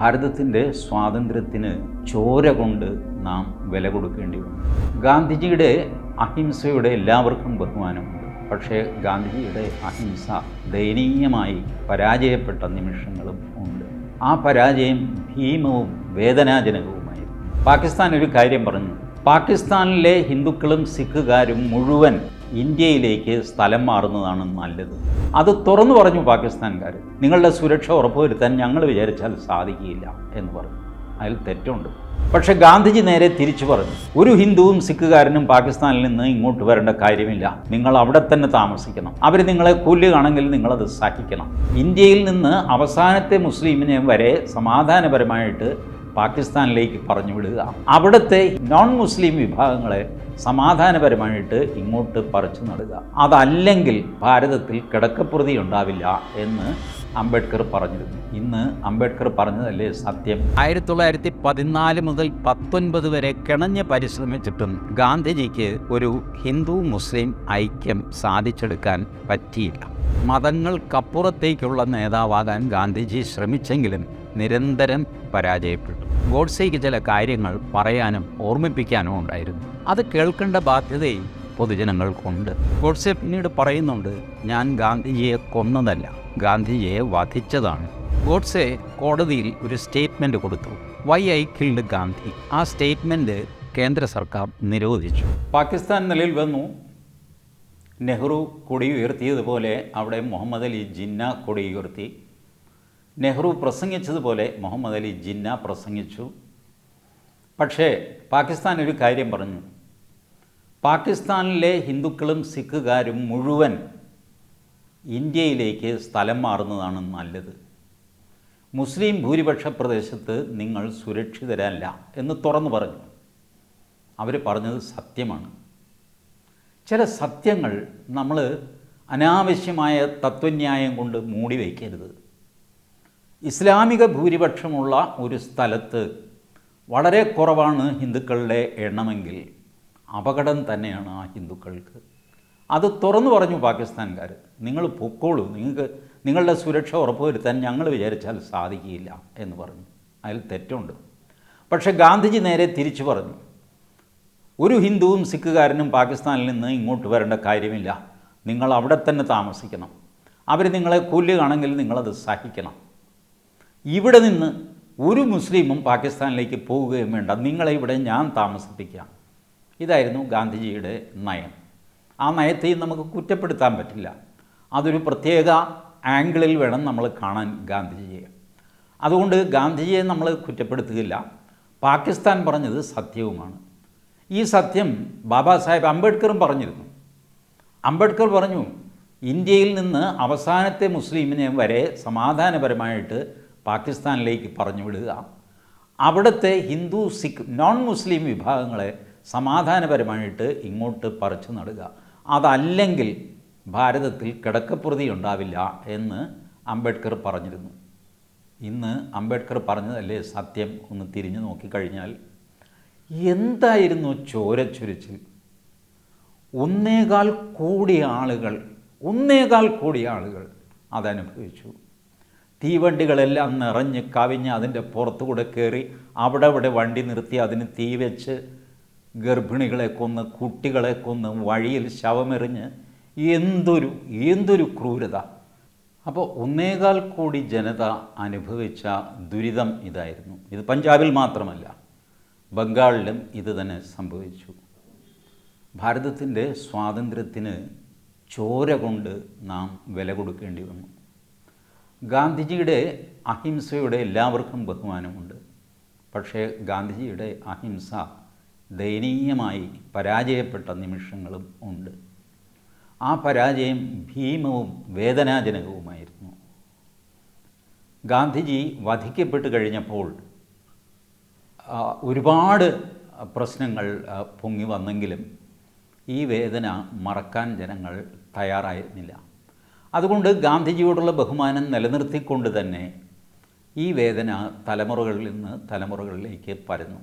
ഭാരതത്തിന്റെ സ്വാതന്ത്ര്യത്തിന് ചോര കൊണ്ട് നാം വില കൊടുക്കേണ്ടി വന്നു. ഗാന്ധിജിയുടെ അഹിംസയുടെ എല്ലാവർക്കും ബഹുമാനമുണ്ട്. പക്ഷേ ഗാന്ധിജിയുടെ അഹിംസ ദയനീയമായി പരാജയപ്പെട്ട നിമിഷങ്ങളും ഉണ്ട്. ആ പരാജയം ഭീമവും വേദനാജനകവുമായിരുന്നു. പാകിസ്ഥാൻ ഒരു കാര്യം പറഞ്ഞു. പാകിസ്ഥാനിലെ ഹിന്ദുക്കളും സിഖുകാരും മുഴുവൻ ഇന്ത്യയിലേക്ക് സ്ഥലം മാറുന്നതാണ് നല്ലത്. അത് തുറന്നു പറഞ്ഞു പാകിസ്ഥാൻകാർ നിങ്ങളുടെ സുരക്ഷ ഉറപ്പുവരുത്താൻ ഞങ്ങൾ വിചാരിച്ചാൽ സാധിക്കില്ല എന്ന് പറഞ്ഞു. അതിൽ തെറ്റുണ്ട്. പക്ഷേ ഗാന്ധിജി നേരെ തിരിച്ചു പറഞ്ഞു. ഒരു ഹിന്ദുവും സിഖുകാരനും പാകിസ്ഥാനിൽ നിന്ന് ഇങ്ങോട്ട് വരേണ്ട കാര്യമില്ല. നിങ്ങൾ അവിടെ തന്നെ താമസിക്കണം. അവർ നിങ്ങളെ കൊല്ലുകയാണെങ്കിൽ നിങ്ങളത് സഹിക്കണം. ഇന്ത്യയിൽ നിന്ന് അവസാനത്തെ മുസ്ലിമിനെ വരെ സമാധാനപരമായിട്ട് പാകിസ്ഥാനിലേക്ക് പറഞ്ഞു വിടുക. അവിടുത്തെ നോൺ മുസ്ലിം വിഭാഗങ്ങളെ സമാധാനപരമായിട്ട് ഇങ്ങോട്ട് പറിച്ചു നടുക. അതല്ലെങ്കിൽ ഭാരതത്തിൽ കിടക്കപ്രതി ഉണ്ടാവില്ല എന്ന് അംബേദ്കർ പറഞ്ഞിരുന്നു. ഇന്ന് അംബേദ്കർ പറഞ്ഞതല്ലേ സത്യം? ആയിരത്തി തൊള്ളായിരത്തി പതിനാല് മുതൽ പത്തൊൻപത് വരെ കിണഞ്ഞ് പരിശ്രമിച്ചിട്ടും ഗാന്ധിജിക്ക് ഒരു ഹിന്ദു മുസ്ലിം ഐക്യം സാധിച്ചെടുക്കാൻ പറ്റിയില്ല. മതങ്ങൾക്കപ്പുറത്തേക്കുള്ള നേതാവാകാൻ ഗാന്ധിജി ശ്രമിച്ചെങ്കിലും നിരന്തരം പരാജയപ്പെട്ടു. ഗോഡ്സേക്ക് ചില കാര്യങ്ങൾ പറയാനും ഓർമ്മിപ്പിക്കാനും ഉണ്ടായിരുന്നു. അത് കേൾക്കേണ്ട ബാധ്യതയും പൊതുജനങ്ങൾക്കുണ്ട്. ഗോഡ്സെ പിന്നീട് പറയുന്നുണ്ട് ഞാൻ ഗാന്ധിജിയെ കൊന്നതല്ല ഗാന്ധിജിയെ വധിച്ചതാണ്. ഗോഡ്സെ കോടതിയിൽ ഒരു സ്റ്റേറ്റ്മെന്റ് കൊടുത്തു. Why I killed Gandhi. ആ സ്റ്റേറ്റ്മെന്റ് കേന്ദ്ര സർക്കാർ നിരോധിച്ചു. പാകിസ്ഥാൻ നിലയിൽ വന്നു. നെഹ്റു കൊടി ഉയർത്തിയതുപോലെ അവിടെ മുഹമ്മദ് അലി ജിന്ന കൊടി ഉയർത്തി നെഹ്റു പ്രസംഗിച്ചതുപോലെ മുഹമ്മദ് അലി ജിന്ന പ്രസംഗിച്ചു. പക്ഷേ പാകിസ്ഥാൻ ഒരു കാര്യം പറഞ്ഞു. പാകിസ്ഥാനിലെ ഹിന്ദുക്കളും സിഖുകാരും മുഴുവൻ ഇന്ത്യയിലേക്ക് സ്ഥലം മാറുന്നതാണ് നല്ലത്. മുസ്ലിം ഭൂരിപക്ഷ പ്രദേശത്ത് നിങ്ങൾ സുരക്ഷിതരല്ല എന്ന് തുറന്നു പറഞ്ഞു. അവർ പറഞ്ഞത് സത്യമാണ്. ചില സത്യങ്ങൾ നമ്മൾ അനാവശ്യമായ തത്വന്യായം കൊണ്ട് മൂടി വയ്ക്കരുത് ഇസ്ലാമിക ഭൂരിപക്ഷമുള്ള ഒരു സ്ഥലത്ത് വളരെ കുറവാണ് ഹിന്ദുക്കളുടെ എണ്ണമെങ്കിൽ അപകടം തന്നെയാണ് ആ ഹിന്ദുക്കൾക്ക്. അത് തുറന്നു പറഞ്ഞു പാകിസ്ഥാൻകാർ നിങ്ങൾ പൊക്കോളൂ. നിങ്ങൾക്ക് നിങ്ങളുടെ സുരക്ഷ ഉറപ്പുവരുത്താൻ ഞങ്ങൾ വിചാരിച്ചാൽ സാധിക്കില്ല എന്ന് പറഞ്ഞു. അതിൽ തെറ്റുണ്ട്. പക്ഷേ ഗാന്ധിജി നേരെ തിരിച്ചു പറഞ്ഞു. ഒരു ഹിന്ദുവും സിഖുകാരനും പാകിസ്ഥാനിൽ നിന്ന് ഇങ്ങോട്ട് വരേണ്ട കാര്യമില്ല. നിങ്ങൾ അവിടെ തന്നെ താമസിക്കണം. അവർ നിങ്ങളെ കൊല്ലുകയാണെങ്കിൽ നിങ്ങളത് സഹിക്കണം. ഇവിടെ നിന്ന് ഒരു മുസ്ലിമും പാകിസ്ഥാനിലേക്ക് പോവുകയും വേണ്ട. നിങ്ങളെ ഇവിടെ ഞാൻ താമസിപ്പിക്കാം. ഇതായിരുന്നു ഗാന്ധിജിയുടെ നയം. ആ നയത്തെയും നമുക്ക് കുറ്റപ്പെടുത്താൻ പറ്റില്ല. അതൊരു പ്രത്യേക ആംഗിളിൽ വേണം നമ്മൾ കാണാൻ ഗാന്ധിജിയെ. അതുകൊണ്ട് ഗാന്ധിജിയെ നമ്മൾ കുറ്റപ്പെടുത്തുകയില്ല. പാകിസ്ഥാൻ പറഞ്ഞത് സത്യവുമാണ്. ഈ സത്യം ബാബാ സാഹേബ് അംബേദ്കറും പറഞ്ഞിരുന്നു. അംബേദ്കർ പറഞ്ഞു ഇന്ത്യയിൽ നിന്ന് അവസാനത്തെ മുസ്ലിമിനെ വരെ സമാധാനപരമായിട്ട് പാകിസ്ഥാനിലേക്ക് പറഞ്ഞു വിടുക. അവിടുത്തെ ഹിന്ദു സിഖ് നോൺ മുസ്ലിം വിഭാഗങ്ങളെ സമാധാനപരമായിട്ട് ഇങ്ങോട്ട് പറിച്ചു നടുക. അതല്ലെങ്കിൽ ഭാരതത്തിൽ കിടക്കപ്രതി ഉണ്ടാവില്ല എന്ന് അംബേദ്കർ പറഞ്ഞിരുന്നു. ഇന്ന് അംബേദ്കർ പറഞ്ഞതല്ലേ സത്യം ഒന്ന് തിരിഞ്ഞു നോക്കിക്കഴിഞ്ഞാൽ? എന്തായിരുന്നു ചോരച്ചുരിച്ചിൽ? ഒന്നേകാൽ കോടി ആളുകൾ ഒന്നേകാൽ കോടി ആളുകൾ അതനുഭവിച്ചു. തീവണ്ടികളെല്ലാം നിറഞ്ഞ് കവിഞ്ഞ് അതിന്റെ പുറത്തുകൂടെ കയറി അവിടെ അവിടെ വണ്ടി നിർത്തി അതിന് തീ വെച്ച് ഗർഭിണികളെ കൊന്ന് കുട്ടികളെ കൊന്ന് വഴിയിൽ ശവമെറിഞ്ഞ് എന്തൊരു എന്തൊരു ക്രൂരത. അപ്പോൾ ഒന്നേകാൽ കോടി ജനത അനുഭവിച്ച ദുരിതം ഇതായിരുന്നു. ഇത് പഞ്ചാബിൽ മാത്രമല്ല ബംഗാളിലും ഇത് തന്നെ സംഭവിച്ചു. ഭാരതത്തിന്റെ സ്വാതന്ത്ര്യത്തിന് ചോര കൊണ്ട് നാം വില കൊടുക്കേണ്ടി വന്നു. ഗാന്ധിജിയുടെ അഹിംസയുടെ എല്ലാവർക്കും ബഹുമാനമുണ്ട്. പക്ഷേ ഗാന്ധിജിയുടെ അഹിംസ ദയനീയമായി പരാജയപ്പെട്ട നിമിഷങ്ങളും ഉണ്ട്. ആ പരാജയം ഭീമവും വേദനാജനകവുമായിരുന്നു. ഗാന്ധിജി വധിക്കപ്പെട്ട് കഴിഞ്ഞപ്പോൾ ഒരുപാട് പ്രശ്നങ്ങൾ പൊങ്ങി വന്നെങ്കിലും ഈ വേദന മറക്കാൻ ജനങ്ങൾ തയ്യാറായിരുന്നില്ല. അതുകൊണ്ട് ഗാന്ധിജിയോടുള്ള ബഹുമാനം നിലനിർത്തിക്കൊണ്ട് തന്നെ ഈ വേദന തലമുറകളിൽ നിന്ന് തലമുറകളിലേക്ക് പരന്നു.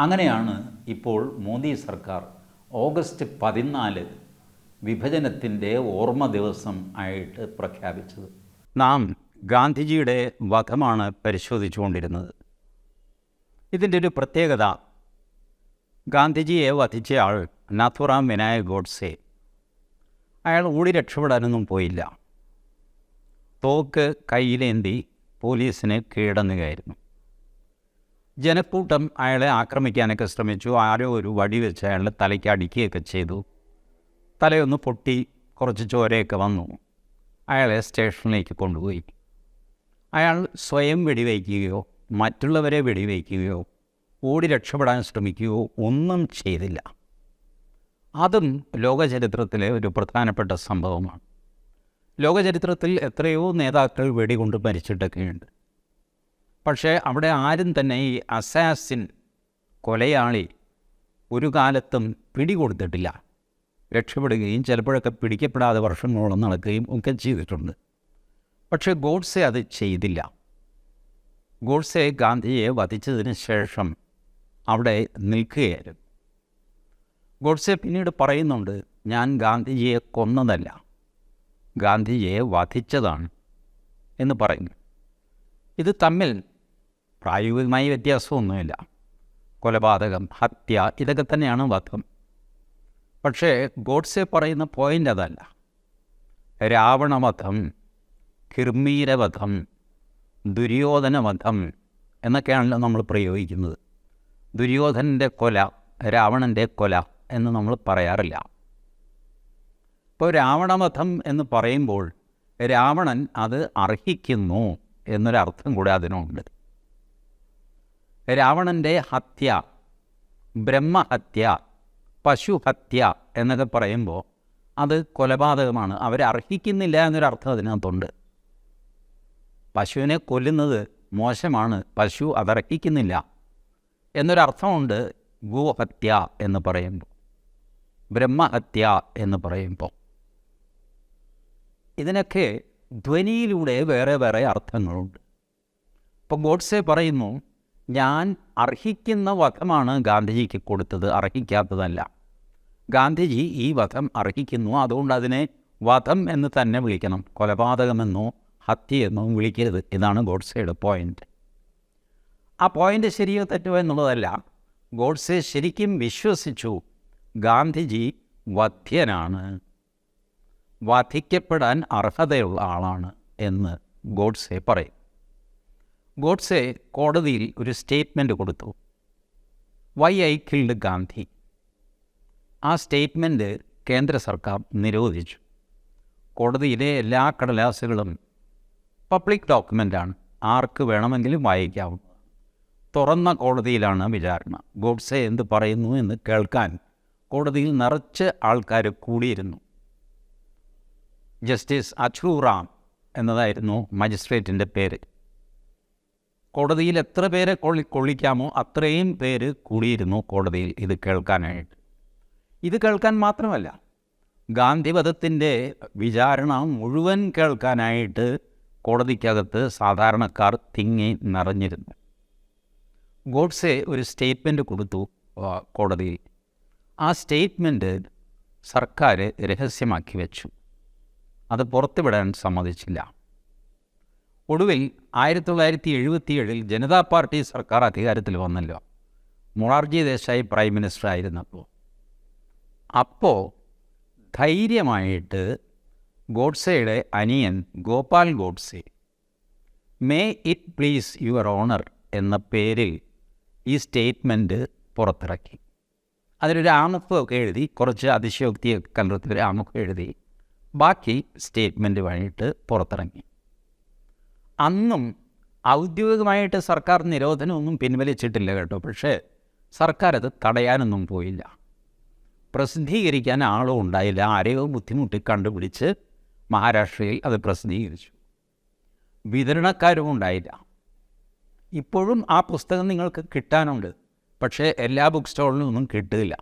അങ്ങനെയാണ് ഇപ്പോൾ മോദി സർക്കാർ ഓഗസ്റ്റ് പതിനാല് വിഭജനത്തിന്റെ ഓർമ്മ ദിവസം ആയിട്ട് പ്രഖ്യാപിച്ചത്. നാം ഗാന്ധിജിയുടെ വധമാണ് പരിശോധിച്ചുകൊണ്ടിരുന്നത്. ഇതിന്റെ ഒരു പ്രത്യേകത ഗാന്ധിജിയെ വധിച്ചയാൾ നാഥുറാം വിനായക് ഗോഡ്സെ അയാൾ ഓടി രക്ഷപ്പെടാനൊന്നും പോയില്ല. തോക്ക് കയ്യിലേന്തി പോലീസിന് കീഴടങ്ങുകയായിരുന്നു. ജനക്കൂട്ടം അയാളെ ആക്രമിക്കാനൊക്കെ ശ്രമിച്ചു. ആരോ ഒരു വടി വെച്ച് അയാളുടെ തലയ്ക്ക് അടിക്കുകയൊക്കെ ചെയ്തു. തലയൊന്ന് പൊട്ടി കുറച്ച് ചോരയൊക്കെ വന്നു. അയാളെ സ്റ്റേഷനിലേക്ക് കൊണ്ടുപോയി. അയാൾ സ്വയം വെടിവയ്ക്കുകയോ മറ്റുള്ളവരെ വെടിവയ്ക്കുകയോ ഓടി രക്ഷപ്പെടാൻ ശ്രമിക്കുകയോ ഒന്നും ചെയ്തില്ല. അതും ലോകചരിത്രത്തിലെ ഒരു പ്രധാനപ്പെട്ട സംഭവമാണ്. ലോകചരിത്രത്തിൽ എത്രയോ നേതാക്കൾ വെടികൊണ്ട് മരിച്ചിട്ടൊക്കെയുണ്ട്. പക്ഷേ അവിടെ ആരും തന്നെ ഈ അസാസിൻ കൊലയാളി ഒരു കാലത്തും പിടികൊടുത്തിട്ടില്ല. രക്ഷപ്പെടുകയും ചിലപ്പോഴൊക്കെ പിടിക്കപ്പെടാതെ വർഷങ്ങളോളം നടക്കുകയും ഒക്കെ ചെയ്തിട്ടുണ്ട്. പക്ഷേ ഗോഡ്സെ അത് ചെയ്തില്ല. ഗോഡ്സെ ഗാന്ധിയെ വധിച്ചതിന് ശേഷം അവിടെ നിൽക്കുകയായിരുന്നു. ഗോഡ്സെ പിന്നീട് പറയുന്നുണ്ട് ഞാൻ ഗാന്ധിജിയെ കൊന്നതല്ല ഗാന്ധിജിയെ വധിച്ചതാണ് എന്ന് പറയുന്നു. ഇത് തമ്മിൽ പ്രായോഗികമായ വ്യത്യാസമൊന്നുമില്ല. കൊലപാതകം ഹത്യ ഇതൊക്കെ തന്നെയാണ് വധം. പക്ഷേ ഗോഡ്സെ പറയുന്ന പോയിന്റ് അതല്ല. രാവണവധം കിർമീരവധം ദുര്യോധനവധം എന്നൊക്കെയാണല്ലോ നമ്മൾ പ്രയോഗിക്കുന്നത്. ദുര്യോധനന്റെ കൊല രാവണന്റെ കൊല എന്ന് നമ്മൾ പറയാറില്ല. ഇപ്പോൾ രാവണവധം എന്ന് പറയുമ്പോൾ രാവണൻ അത് അർഹിക്കുന്നു എന്നൊരർത്ഥം കൂടെ അതിനുണ്ട്. രാവണന്റെ ഹത്യ ബ്രഹ്മഹത്യ പശുഹത്യ എന്നൊക്കെ പറയുമ്പോൾ അത് കൊലപാതകമാണ്. അവർ അർഹിക്കുന്നില്ല എന്നൊരർത്ഥം അതിനകത്തുണ്ട്. പശുവിനെ കൊല്ലുന്നത് മോശമാണ്. പശു അതർഹിക്കുന്നില്ല എന്നൊരർത്ഥമുണ്ട് ഗോഹത്യ എന്ന് പറയുമ്പോൾ. ബ്രഹ്മഹത്യ എന്ന് പറയുമ്പോൾ. ഇതിനൊക്കെ ധ്വനിയിലൂടെ വേറെ വേറെ അർത്ഥങ്ങളുണ്ട്. ഇപ്പോൾ ഗോഡ്സെ പറയുന്നു ഞാൻ അർഹിക്കുന്ന വധമാണ് ഗാന്ധിജിക്ക് കൊടുത്തത് അർഹിക്കാത്തതല്ല. ഗാന്ധിജി ഈ വധം അർഹിക്കുന്നു അതുകൊണ്ട് അതിനെ വധം എന്ന് തന്നെ വിളിക്കണം കൊലപാതകമെന്നോ ഹത്യയെന്നോ വിളിക്കരുത്. ഇതാണ് ഗോഡ്സെയുടെ പോയിന്റ് ആ പോയിന്റ് ശരിയോ തെറ്റോ എന്നുള്ളതല്ല ഗോഡ്സെ ശരിക്കും വിശ്വസിച്ചു ഗാന്ധിജി വധ്യനാണ്. വധിക്കപ്പെടാൻ അർഹതയുള്ള ആളാണ് എന്ന് ഗോഡ്സെ പറയും. ഗോഡ്സെ കോടതിയിൽ ഒരു സ്റ്റേറ്റ്മെന്റ് കൊടുത്തു. Why I killed Gandhi. ആ സ്റ്റേറ്റ്മെന്റ് കേന്ദ്ര സർക്കാർ നിരോധിച്ചു. കോടതിയിലെ എല്ലാ കടലാസുകളും പബ്ലിക് ഡോക്യുമെന്റാണ് ആർക്ക് വേണമെങ്കിലും വായിക്കാവുന്നതാണ്. തുറന്ന കോടതിയിലാണ് വിചാരണ. ഗോഡ്സെ എന്ത് പറയുന്നു എന്ന് കേൾക്കാൻ കോടതിയിൽ നിറച്ച് ആൾക്കാർ കൂടിയിരുന്നു. ജസ്റ്റിസ് അച്ഛു റാം എന്നതായിരുന്നു മജിസ്ട്രേറ്റിന്റെ പേര്. കോടതിയിൽ എത്ര പേരെ കൊള്ളി കൊള്ളിക്കാമോ അത്രയും പേര് കൂടിയിരുന്നു കോടതിയിൽ ഇത് കേൾക്കാനായിട്ട്. ഇത് കേൾക്കാൻ മാത്രമല്ല ഗാന്ധിവധത്തിന്റെ വിചാരണ മുഴുവൻ കേൾക്കാനായിട്ട് കോടതിക്കകത്ത് സാധാരണക്കാർ തിങ്ങി നിറഞ്ഞിരുന്നു. ഗോഡ്സെ ഒരു സ്റ്റേറ്റ്മെന്റ് കൊടുത്തു കോടതിയിൽ. ആ സ്റ്റേറ്റ്മെന്റ് സർക്കാർ രഹസ്യമാക്കി വെച്ചു. അത് പുറത്തുവിടാൻ സമ്മതിച്ചില്ല. ഒടുവിൽ ആയിരത്തി തൊള്ളായിരത്തി എഴുപത്തിയേഴിൽ ജനതാ പാർട്ടി സർക്കാർ അധികാരത്തിൽ വന്നല്ലോ. മൊറാർജി ദേശായി പ്രൈം മിനിസ്റ്റർ ആയിരുന്നപ്പോൾ അപ്പോൾ ധൈര്യമായിട്ട് ഗോഡ്സെയുടെ അനിയൻ Gopal Godse may it please your honour എന്ന പേരിൽ ഈ സ്റ്റേറ്റ്മെന്റ് പുറത്തിറക്കി. അതിലൊരു ആമുഖമൊക്കെ എഴുതി കുറച്ച് അതിശയോക്തിയൊക്കെ കലർത്തി ഒരു ആമുഖം എഴുതി. ബാക്കി സ്റ്റേറ്റ്മെന്റ് വഴിയിട്ട് പുറത്തിറങ്ങി. അന്നും ഔദ്യോഗികമായിട്ട് സർക്കാർ നിരോധനമൊന്നും പിൻവലിച്ചിട്ടില്ല കേട്ടോ. പക്ഷേ സർക്കാർ അത് തടയാനൊന്നും പോയില്ല. പ്രസിദ്ധീകരിക്കാൻ ആളും ഉണ്ടായില്ല. ആരെയോ ബുദ്ധിമുട്ടി കണ്ടുപിടിച്ച് മഹാരാഷ്ട്രയിൽ അത് പ്രസിദ്ധീകരിച്ചു. വിതരണക്കാരും ഉണ്ടായില്ല. ഇപ്പോഴും ആ പുസ്തകം നിങ്ങൾക്ക് കിട്ടാനുണ്ട്. പക്ഷേ എല്ലാ ബുക്ക് സ്റ്റോളിലും ഒന്നും കിട്ടില്ല.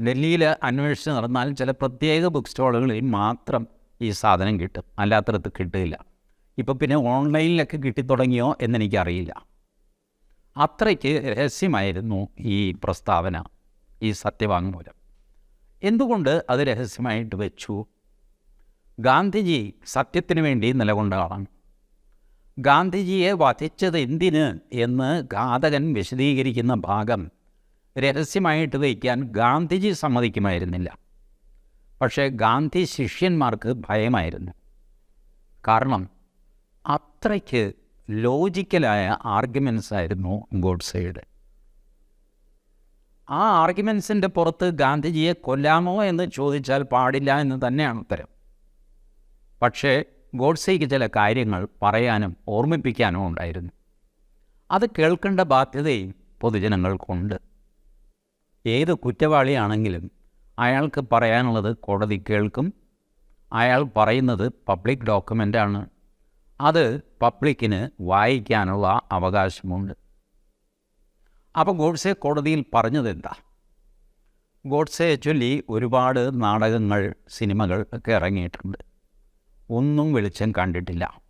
ഡൽഹിയിൽ അന്വേഷിച്ച് നടന്നാൽ ചില പ്രത്യേക ബുക്ക് സ്റ്റോളുകളിൽ മാത്രം ഈ സാധനം കിട്ടും. അല്ലാത്തടത്ത് കിട്ടില്ല. ഇപ്പോൾ പിന്നെ ഓൺലൈനിലൊക്കെ കിട്ടിത്തുടങ്ങിയോ എന്നെനിക്കറിയില്ല. അത്രയ്ക്ക് രഹസ്യമായിരുന്നു ഈ പ്രസ്താവന ഈ സത്യവാങ്മൂലം. എന്തുകൊണ്ട് അത് രഹസ്യമായിട്ട് വെച്ചു? ഗാന്ധിജി സത്യത്തിന് വേണ്ടി നിലകൊണ്ട ആളാണ് ഗാന്ധിജിയെ വധിച്ചത് എന്തിന് എന്ന് ഘാതകൻ വിശദീകരിക്കുന്ന ഭാഗം രഹസ്യമായിട്ട് വയ്ക്കാൻ ഗാന്ധിജി സമ്മതിക്കുമായിരുന്നില്ല. പക്ഷേ ഗാന്ധി ശിഷ്യന്മാർക്ക് ഭയമായിരുന്നു. കാരണം അത്രയ്ക്ക് ലോജിക്കലായ ആർഗ്യുമെൻസ് ആയിരുന്നു ഗോഡ്സയുടെ. ആ ആർഗ്യുമെൻസിന്റെ പുറത്ത് ഗാന്ധിജിയെ കൊല്ലാമോ എന്ന് ചോദിച്ചാൽ പാടില്ല എന്ന് തന്നെയാണ് ഉത്തരം. പക്ഷേ ഗോഡ്സേക്ക് ചില കാര്യങ്ങൾ പറയാനും ഓർമ്മിപ്പിക്കാനും ഉണ്ടായിരുന്നു. അത് കേൾക്കേണ്ട ബാധ്യതയും പൊതുജനങ്ങൾക്കുണ്ട്. ഏത് കുറ്റവാളിയാണെങ്കിലും അയാൾക്ക് പറയാനുള്ളത് കോടതി കേൾക്കും. അയാൾ പറയുന്നത് പബ്ലിക് ഡോക്യുമെന്റാണ് അത് പബ്ലിക്കിന് വായിക്കാനുള്ള അവകാശമുണ്ട്. അപ്പോൾ ഗോഡ്സെ കോടതിയിൽ പറഞ്ഞതെന്താ? ഗോഡ്സെ ചൊല്ലി ഒരുപാട് നാടകങ്ങൾ സിനിമകൾ ഒക്കെ ഇറങ്ങിയിട്ടുണ്ട്. ഒന്നും വെളിച്ചം കണ്ടിട്ടില്ല.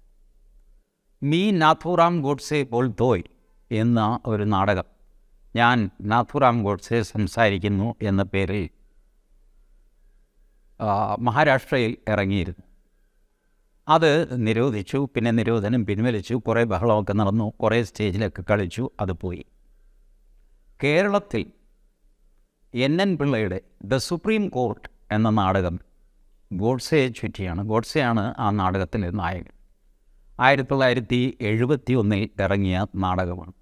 മീ നാഥുറാം ഗോഡ്സെ ബോൾതോയ് എന്ന ഒരു നാടകം. ഞാൻ നാഥുറാം ഗോഡ്സെ സംസാരിക്കുന്നു എന്ന പേരിൽ മഹാരാഷ്ട്രയിൽ ഇറങ്ങിയിരുന്നു. അത് നിരോധിച്ചു പിന്നെ നിരോധനം പിൻവലിച്ചു കുറേ ബഹളമൊക്കെ നടന്നു കുറേ സ്റ്റേജിലൊക്കെ കളിച്ചു അത് പോയി. കേരളത്തിൽ എൻ എൻ പിള്ളയുടെ ദ സുപ്രീം കോർട്ട് എന്ന നാടകം ഗോഡ്സെയെ ചുറ്റിയാണ് ഗോഡ്സെയാണ് ആ നാടകത്തിലെ നായകൻ. ആയിരത്തി തൊള്ളായിരത്തി എഴുപത്തി ഒന്നിൽ ഇറങ്ങിയ നാടകമാണ്.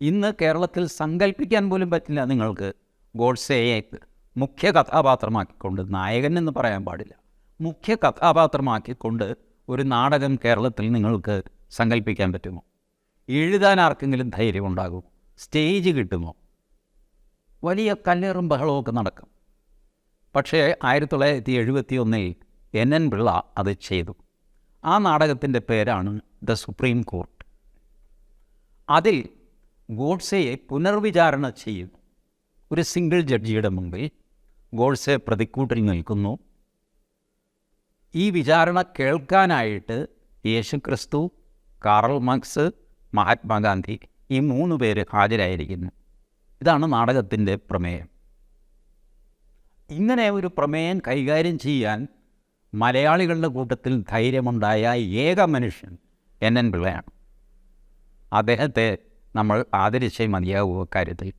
ഇന്ന് കേരളത്തിൽ സങ്കല്പിക്കാൻ പോലും പറ്റില്ല നിങ്ങൾക്ക് ഗോഡ്സെയെ മുഖ്യ കഥാപാത്രമാക്കിക്കൊണ്ട് നായകൻ എന്ന് പറയാൻ പാടില്ല. മുഖ്യ കഥാപാത്രമാക്കിക്കൊണ്ട് ഒരു നാടകം കേരളത്തിൽ നിങ്ങൾക്ക് സങ്കല്പിക്കാൻ പറ്റുമോ? എഴുതാൻ ആർക്കെങ്കിലും ധൈര്യമുണ്ടാകുമോ സ്റ്റേജ് കിട്ടുമോ? വലിയ കല്ലേറും ബഹളമൊക്കെ നടക്കും. പക്ഷേ ആയിരത്തി തൊള്ളായിരത്തി എഴുപത്തി ഒന്നിൽ എൻ എൻ പിള്ള അത് ചെയ്തു. ആ നാടകത്തിന്റെ പേരാണ് ദ സുപ്രീം കോർട്ട്. അതിൽ ഗോഡ്സെയെ പുനർവിചാരണ ചെയ്യുന്നു ഒരു സിംഗിൾ ജഡ്ജിയുടെ മുമ്പിൽ ഗോഡ്സെ പ്രതിക്കൂട്ടിൽ നിൽക്കുന്നു. ഈ വിചാരണ കേൾക്കാനായിട്ട് യേശുക്രിസ്തു കാറൽ മാർക്സ് മഹാത്മാഗാന്ധി ഈ മൂന്ന് പേര് ഹാജരായിരിക്കുന്നു. ഇതാണ് നാടകത്തിന്റെ പ്രമേയം. ഇങ്ങനെ ഒരു പ്രമേയം കൈകാര്യം ചെയ്യാൻ മലയാളികളുടെ കൂട്ടത്തിൽ ധൈര്യമുണ്ടായ ഏക മനുഷ്യൻ എൻ എൻ പിള്ളയാണ്. അദ്ദേഹത്തെ നമ്മൾ ആദരിച്ചേ മതിയാവുക കാര്യത്തിൽ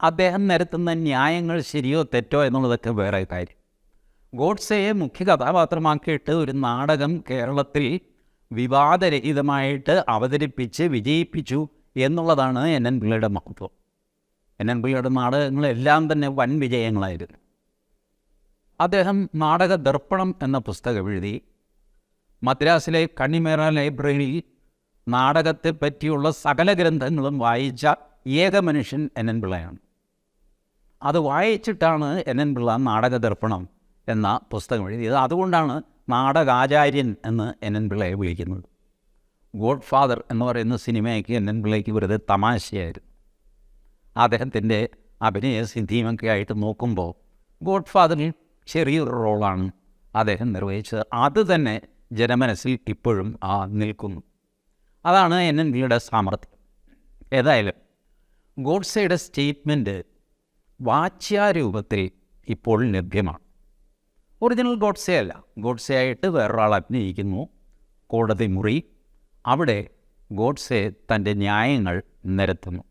അദ്ദേഹം നിരത്തുന്ന ന്യായങ്ങൾ ശരിയോ തെറ്റോ എന്നുള്ളതൊക്കെ വേറെ കാര്യം. ഗോഡ്സെയെ മുഖ്യ കഥാപാത്രമാക്കിയിട്ട് ഒരു നാടകം കേരളത്തിൽ വിവാദരഹിതമായിട്ട് അവതരിപ്പിച്ച് വിജയിപ്പിച്ചു എന്നുള്ളതാണ് എൻ എൻ പിള്ളയുടെ മഹത്വം. എൻ എൻ നാടകങ്ങളെല്ലാം തന്നെ വൻ വിജയങ്ങളായിരുന്നു അദ്ദേഹം നാടക ദർപ്പണം എന്ന പുസ്തകം എഴുതി മദ്രാസിലെ കണ്ണിമേറ ലൈബ്രറിയിൽ നാടകത്തെ പറ്റിയുള്ള സകല ഗ്രന്ഥങ്ങളും വായിച്ച ഏക മനുഷ്യൻ എൻ എൻ പിള്ളയാണ്. അത് വായിച്ചിട്ടാണ് എൻ എൻ പിള്ള നാടക ദർപ്പണം എന്ന പുസ്തകം എഴുതിയത്. അതുകൊണ്ടാണ് നാടകാചാര്യൻ എന്ന് എൻ എൻ പിള്ളയെ വിളിക്കുന്നത്. ഗോഡ് ഫാദർ എന്ന് പറയുന്ന സിനിമയ്ക്ക് എൻ എൻ പിള്ളയ്ക്ക് വെറുതെ തമാശയായിരുന്നു. അദ്ദേഹത്തിന്റെ അഭിനയ സിദ്ധിയുമൊക്കെ ആയിട്ട് നോക്കുമ്പോൾ ഗോഡ് ഫാദറിൽ ചെറിയൊരു റോളാണ് അദ്ദേഹം നിർവഹിച്ചത്. അത് തന്നെ ജനമനസ്സിൽ ഇപ്പോഴും ആ നിൽക്കുന്നു. അതാണ് എൻ എൻ വിയുടെ സാമർഥ്യം. ഏതായാലും ഗോഡ്സയുടെ സ്റ്റേറ്റ്മെന്റ് വാച്യാരൂപത്തിൽ ഇപ്പോൾ ലഭ്യമാണ്. ഒറിജിനൽ ഗോഡ്സെ അല്ല. ഗോഡ്സെ ആയിട്ട് വേറൊരാൾ അഭിനയിക്കുന്നു. കോടതി മുറി അവിടെ ഗോഡ്സെ തന്റെ ന്യായങ്ങൾ നിരത്തുന്നു.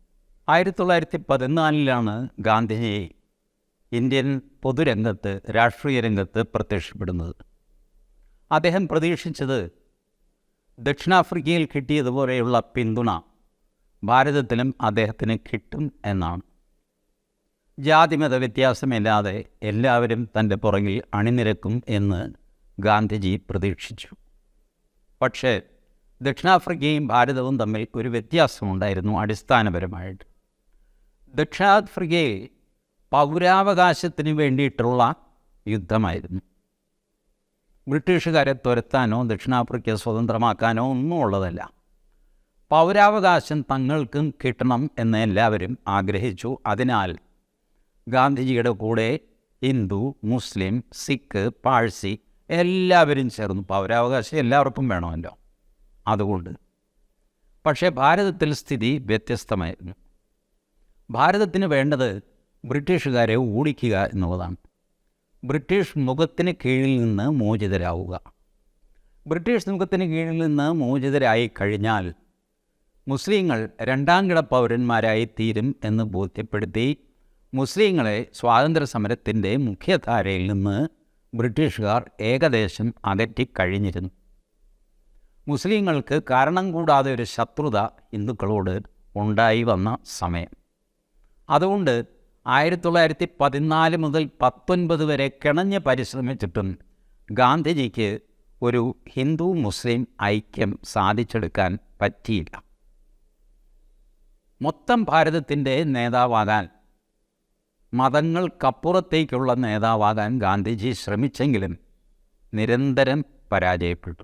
ആയിരത്തി തൊള്ളായിരത്തി പതിനാലിലാണ് ഗാന്ധിജി ഇന്ത്യൻ പൊതുരംഗത്ത് രാഷ്ട്രീയ രംഗത്ത് പ്രത്യക്ഷപ്പെടുന്നത്. അദ്ദേഹം പ്രതീക്ഷിച്ചത് ദക്ഷിണാഫ്രിക്കയിൽ കിട്ടിയതുപോലെയുള്ള പിന്തുണ ഭാരതത്തിലും അദ്ദേഹത്തിന് കിട്ടും എന്നാണ്. ജാതിമത വ്യത്യാസമില്ലാതെ എല്ലാവരും തന്റെ പുറകിൽ അണിനിരക്കും എന്ന് ഗാന്ധിജി പ്രതീക്ഷിച്ചു. പക്ഷേ ദക്ഷിണാഫ്രിക്കയും ഭാരതവും തമ്മിൽ ഒരു വ്യത്യാസമുണ്ടായിരുന്നു അടിസ്ഥാനപരമായിട്ട്. ദക്ഷിണാഫ്രിക്കയിൽ പൗരാവകാശത്തിന് വേണ്ടിയിട്ടുള്ള യുദ്ധമായിരുന്നു. ബ്രിട്ടീഷുകാരെ തുരത്താനോ ദക്ഷിണാഫ്രിക്ക സ്വതന്ത്രമാക്കാനോ ഒന്നും ഉള്ളതല്ല. പൗരാവകാശം തങ്ങൾക്കും കിട്ടണം എന്ന് എല്ലാവരും ആഗ്രഹിച്ചു. അതിനാൽ ഗാന്ധിജിയുടെ കൂടെ ഹിന്ദു മുസ്ലിം സിഖ് പാഴ്സി എല്ലാവരും ചേർന്നു. പൗരാവകാശം എല്ലാവർക്കും വേണമല്ലോ. അതുകൊണ്ട്. പക്ഷേ ഭാരതത്തിൽ സ്ഥിതി വ്യത്യസ്തമായിരുന്നു. ഭാരതത്തിന് വേണ്ടത് ബ്രിട്ടീഷുകാരെ ഓടിക്കുക എന്നുള്ളതാണ്. ബ്രിട്ടീഷ് മുഖത്തിന് കീഴിൽ നിന്ന് മോചിതരാവുക. ബ്രിട്ടീഷ് മുഖത്തിന് കീഴിൽ നിന്ന് മോചിതരായി കഴിഞ്ഞാൽ മുസ്ലിങ്ങൾ രണ്ടാം കിട പൗരന്മാരായി തീരും എന്ന് ബോധ്യപ്പെടുത്തി മുസ്ലിങ്ങളെ സ്വാതന്ത്ര്യ സമരത്തിന്റെ മുഖ്യധാരയിൽ നിന്ന് ബ്രിട്ടീഷുകാർ ഏകദേശം അകറ്റിക്കഴിഞ്ഞിരുന്നു മുസ്ലിങ്ങൾക്ക് കാരണം കൂടാതെ ഒരു ശത്രുത ഹിന്ദുക്കളോട് ഉണ്ടായി വന്ന സമയം. അതുകൊണ്ട് ആയിരത്തി തൊള്ളായിരത്തി പതിനാല് മുതൽ പത്തൊൻപത് വരെ കിണഞ്ഞ് പരിശ്രമിച്ചിട്ടും ഗാന്ധിജിക്ക് ഒരു ഹിന്ദു മുസ്ലിം ഐക്യം സാധിച്ചെടുക്കാൻ പറ്റിയില്ല. മൊത്തം ഭാരതത്തിന്റെ നേതാവാകാൻ മതങ്ങൾക്കപ്പുറത്തേക്കുള്ള നേതാവാകാൻ ഗാന്ധിജി ശ്രമിച്ചെങ്കിലും നിരന്തരം പരാജയപ്പെട്ടു.